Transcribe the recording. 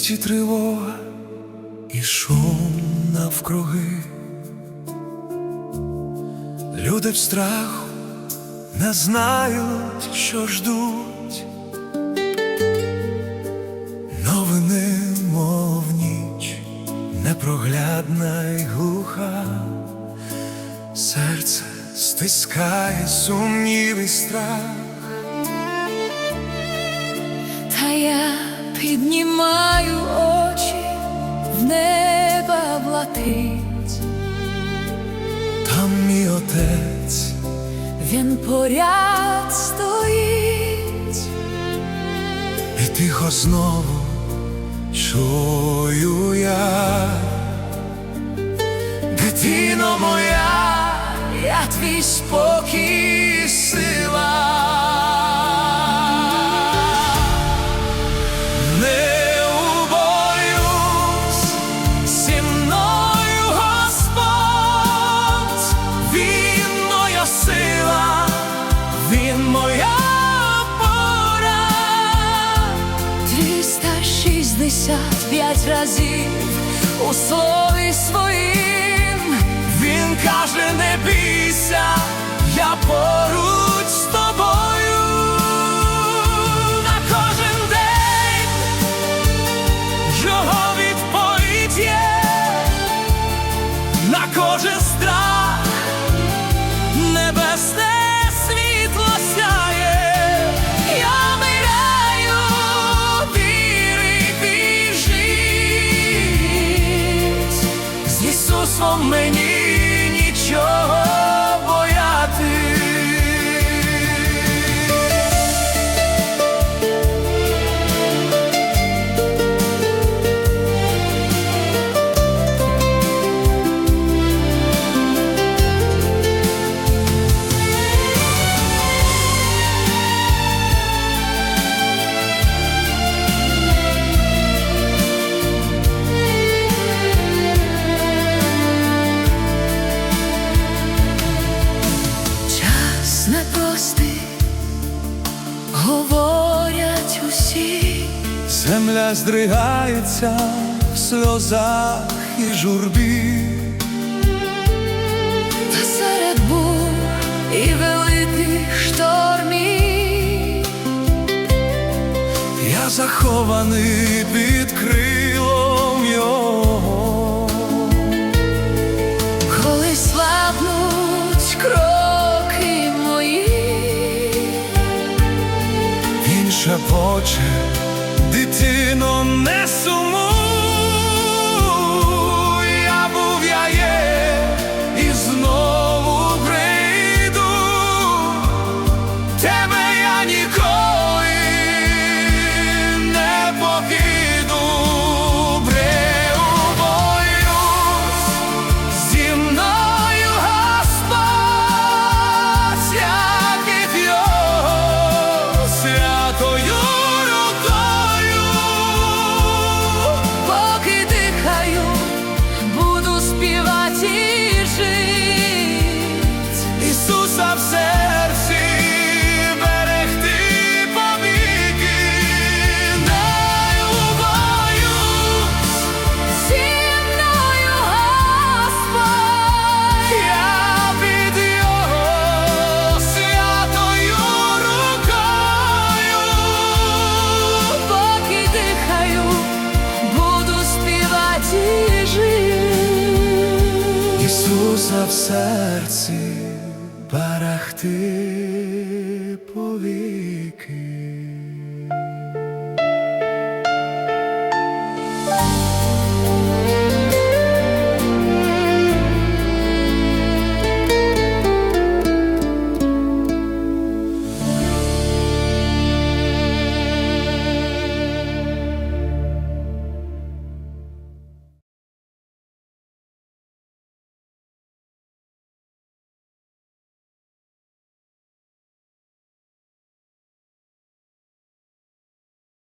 світі тривога і шум навкруги. Люди в страху не знають, що ждуть. Новини, мов ніч, непроглядна й глуха, серце стискає сумнів і страх. Та я піднімаю очі в неба блатить, Там мій отець, він поряд стоїть, і тихо знову чую я, дитино моя, я твій спокій, разів у слові своїм. Він каже, не бійся, я поруч з тобою на кожен день його мені нічого Земля здригається в сльозах і журбі. та серед бур і великих штормів. Я захований під крилом його. Коли слабнуть кроки мої, Він шепоче, дитино, не сумуй, Ісуса в серці берегти повіки.